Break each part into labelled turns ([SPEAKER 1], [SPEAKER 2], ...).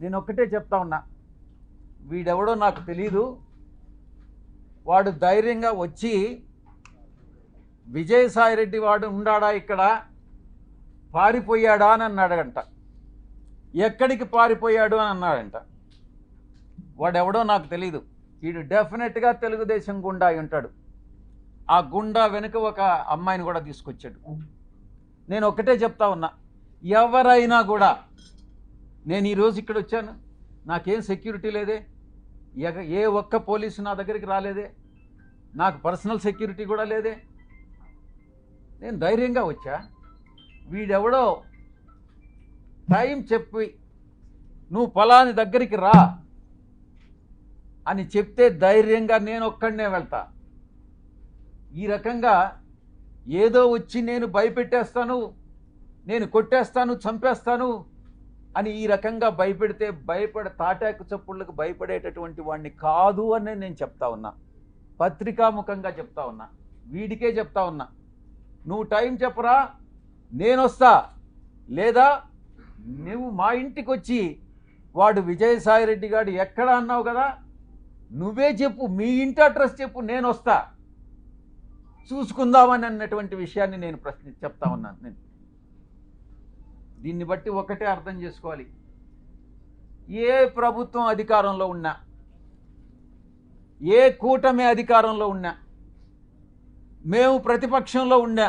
[SPEAKER 1] నేను ఒక్కటే చెప్తా ఉన్నా. వీడెవడో నాకు తెలీదు. వాడు ధైర్యంగా వచ్చి విజయసాయిరెడ్డి వాడు ఉండాడా ఇక్కడ? పారిపోయాడా అని అన్నాడంట. ఎక్కడికి పారిపోయాడు అని అన్నాడంట. వాడెవడో నాకు తెలీదు. వీడు డెఫినెట్గా తెలుగుదేశం గుండా ఉంటాడు. ఆ గుండా వెనుక ఒక అమ్మాయిని కూడా తీసుకొచ్చాడు. నేను ఒకటే చెప్తా ఉన్నా. ఎవరైనా కూడా నేను ఈరోజు ఇక్కడ వచ్చాను. నాకేం సెక్యూరిటీ లేదే. ఎగ- ఏ ఒక్క పోలీసు నా దగ్గరికి రాలేదే. నాకు పర్సనల్ సెక్యూరిటీ కూడా లేదే. నేను ధైర్యంగా వచ్చా. వీడెవడో టైం చెప్పి నువ్వు పొలాని దగ్గరికి రా అని చెప్తే ధైర్యంగా నేను ఒక్కడనే వెళ్తా. ఈ రకంగా ఏదో వచ్చి నేను భయపెట్టేస్తాను నేను కొట్టేస్తాను చంపేస్తాను అని ఈ రకంగా భయపెడితే భయపడ తాటాకు చప్పుళ్ళకు భయపడేటటువంటి వాడిని కాదు అని నేను చెప్తా ఉన్నా. పత్రికాముఖంగా చెప్తా ఉన్నా. వీడికే చెప్తా ఉన్నా. నువ్వు టైం చెప్పరా? నేను వస్తా లేదా నువ్వు మా ఇంటికి వచ్చి వాడు విజయసాయిరెడ్డి గారు ఎక్కడ అన్నావు కదా? నువ్వే చెప్పు. మీ ఇంటి అడ్రస్ చెప్పు. నేను వస్తా చూసుకుందామని అన్నటువంటి విషయాన్ని నేను ప్రశ్న చెప్తా ఉన్నాను నేను. దీన్ని బట్టి ఒకటే అర్థం చేసుకోవాలి. ఏ ప్రభుత్వం అధికారంలో ఉన్నా ఏ కూటమి అధికారంలో ఉన్నా మేము ప్రతిపక్షంలో ఉన్నా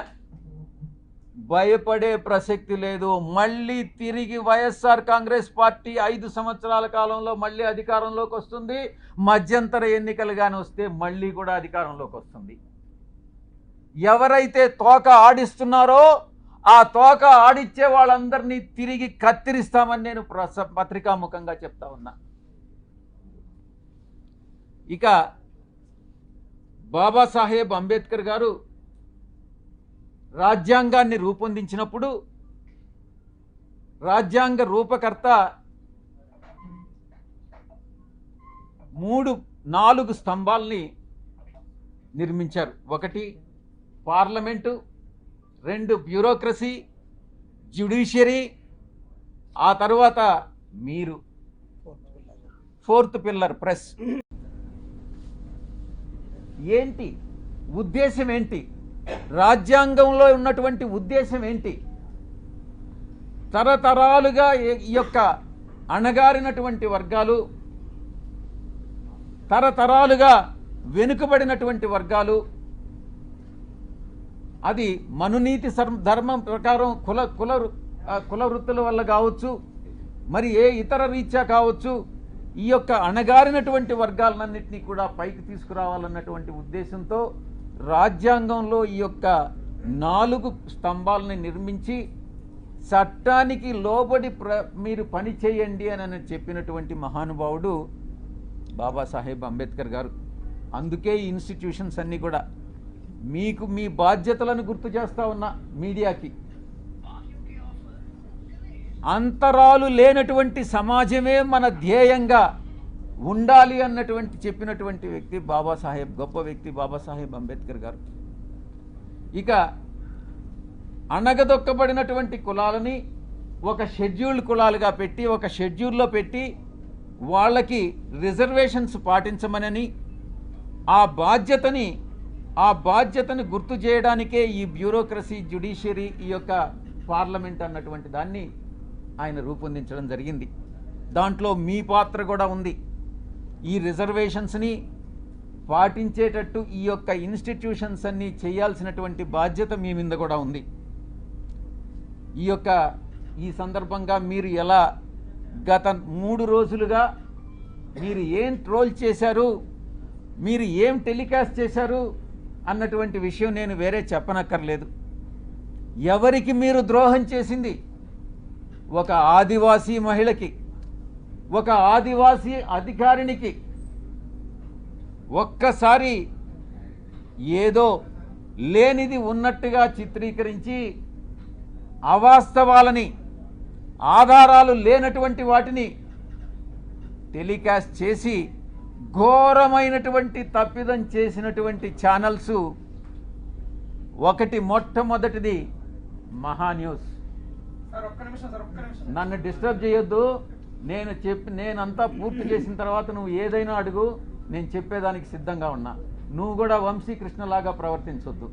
[SPEAKER 1] భయపడే ప్రసక్తి లేదు. మళ్ళీ తిరిగి వైఎస్ఆర్ కాంగ్రెస్ పార్టీ ఐదు సంవత్సరాల కాలంలో మళ్ళీ అధికారంలోకి వస్తుంది. మధ్యంతర ఎన్నికలు కానీ వస్తే మళ్ళీ కూడా అధికారంలోకి వస్తుంది. ఎవరైతే తోక ఆడిస్తున్నారో ఆ తోక ఆడిచ్చే వాళ్ళందరినీ తిరిగి కత్తిరిస్తామని నేను ప్రస పత్రికాముఖంగా చెప్తా ఉన్నా. ఇక బాబాసాహెబ్ అంబేద్కర్ గారు రాజ్యాంగాన్ని రూపొందించినప్పుడు రాజ్యాంగ రూపకర్త మూడు నాలుగు స్తంభాల్ని నిర్మించారు. ఒకటి పార్లమెంటు రెండు బ్యూరోక్రసీ జ్యుడిషియరీ ఆ తర్వాత మీరు ఫోర్త్ పిల్లర్ ప్రెస్. ఏంటి? ఉద్దేశం ఏంటి? రాజ్యాంగంలో ఉన్నటువంటి ఉద్దేశం ఏంటి? తరతరాలుగా ఈ- ఈ యొక్క అణగారినటువంటి వర్గాలు తరతరాలుగా వెనుకబడినటువంటి వర్గాలు అది మనునీతి ధర్మం ప్రకారం కుల కుల వృ- కుల వృత్తుల వల్ల కావచ్చు మరి ఏ ఇతర రీత్యా కావచ్చు ఈ యొక్క అణగారినటువంటి వర్గాలన్నింటినీ కూడా పైకి తీసుకురావాలన్నటువంటి ఉద్దేశంతో రాజ్యాంగంలో ఈ యొక్క నాలుగు స్తంభాలని నిర్మించి చట్టానికి లోబడి ప్ర మీరు పని చేయండి అని అని చెప్పినటువంటి మహానుభావుడు బాబాసాహెబ్ అంబేద్కర్ గారు. అందుకే ఈ ఇన్స్టిట్యూషన్స్ అన్నీ కూడా మీకు మీ బాధ్యతలను గుర్తు చేస్తా ఉన్నా మీడియాకి. అంతరాలు లేనటువంటి సమాజమే మన ధ్యేయంగా ఉండాలి అన్నటువంటి చెప్పినటువంటి వ్యక్తి బాబాసాహెబ్ గొప్ప వ్యక్తి బాబాసాహెబ్ అంబేద్కర్ గారు. ఇక అణగదొక్కబడినటువంటి కులాలని ఒక షెడ్యూల్డ్ కులాలుగా పెట్టి ఒక షెడ్యూల్లో పెట్టి వాళ్ళకి రిజర్వేషన్స్ పాటించమనని ఆ బాధ్యతని ఆ బాధ్యతను గుర్తు చేయడానికే ఈ బ్యూరోక్రసీ జ్యుడిషియరీ ఈ యొక్క పార్లమెంట్ అన్నటువంటి దాన్ని ఆయన రూపొందించడం జరిగింది. దాంట్లో మీ పాత్ర కూడా ఉంది. ఈ రిజర్వేషన్స్ని పాటించేటట్టు ఈ యొక్క ఇన్స్టిట్యూషన్స్ అన్నీ చేయాల్సినటువంటి బాధ్యత మీ మీద కూడా ఉంది. ఈ యొక్క ఈ సందర్భంగా మీరు ఎలా గత మూడు రోజులుగా మీరు ఏం ట్రోల్ చేశారు మీరు ఏం టెలికాస్ట్ చేశారు అన్నటువంటి విషయం నేను వేరే చెప్పనక్కర్లేదు. ఎవరికి మీరు ద్రోహం చేసింది? ఒక ఆదివాసీ మహిళకి ఒక ఆదివాసీ అధికారినికి ఒక్కసారి ఏదో లేనిది ఉన్నట్టుగా చిత్రీకరించి అవాస్తవాలని ఆధారాలు లేనటువంటి వాటిని టెలికాస్ట్ చేసి ఘోరమైనటువంటి తప్పిదం చేసినటువంటి ఛానల్స్ ఒకటి మొట్టమొదటిది మహా న్యూస్ నన్ను డిస్టర్బ్ చేయొద్దు. నేను చెప్పి నేనంతా పూర్తి చేసిన తర్వాత నువ్వు ఏదైనా అడుగు నేను చెప్పేదానికి సిద్ధంగా ఉన్నా. నువ్వు కూడా వంశీకృష్ణలాగా ప్రవర్తించొద్దు.